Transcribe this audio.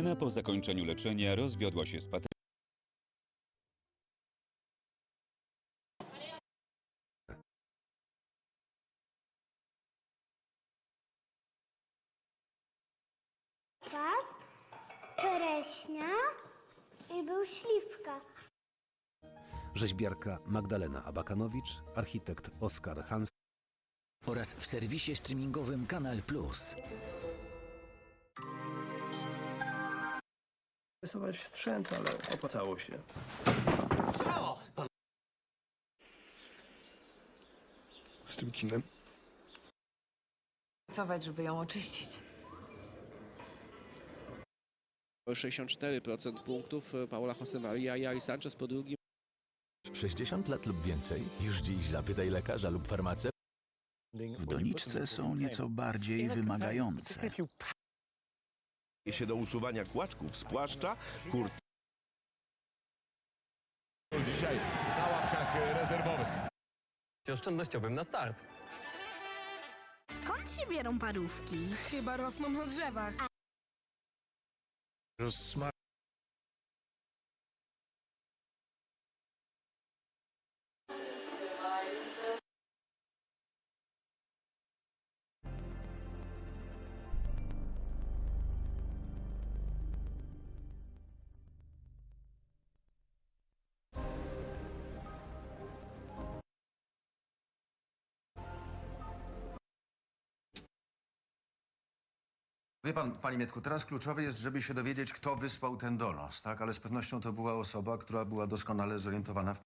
Patryna po zakończeniu leczenia rozwiodła się z Patrykiem. kwas, czereśnia i był śliwka. Rzeźbiarka Magdalena Abakanowicz, architekt Oskar Hans, oraz w serwisie streamingowym Kanal Plus. Rysować sprzęt, ale opłacało się. z tym kinem. pracować, żeby ją oczyścić. O 64% punktów e, Paula Josemaria i Ali Sanchez po drugim 60 lat lub więcej? Już dziś zapytaj lekarza lub farmaceuta. W doniczce są nieco bardziej wymagające. Się do usuwania kłaczków z płaszcza, kurt Dzisiaj na ławkach rezerwowych. oszczędnościowym na start. Skąd się bierą parówki? Chyba rosną na drzewach. Rozsma Wie pan, panie Mietku, teraz kluczowe jest, żeby się dowiedzieć, kto wysłał ten donos, tak? Ale z pewnością to była osoba, która była doskonale zorientowana w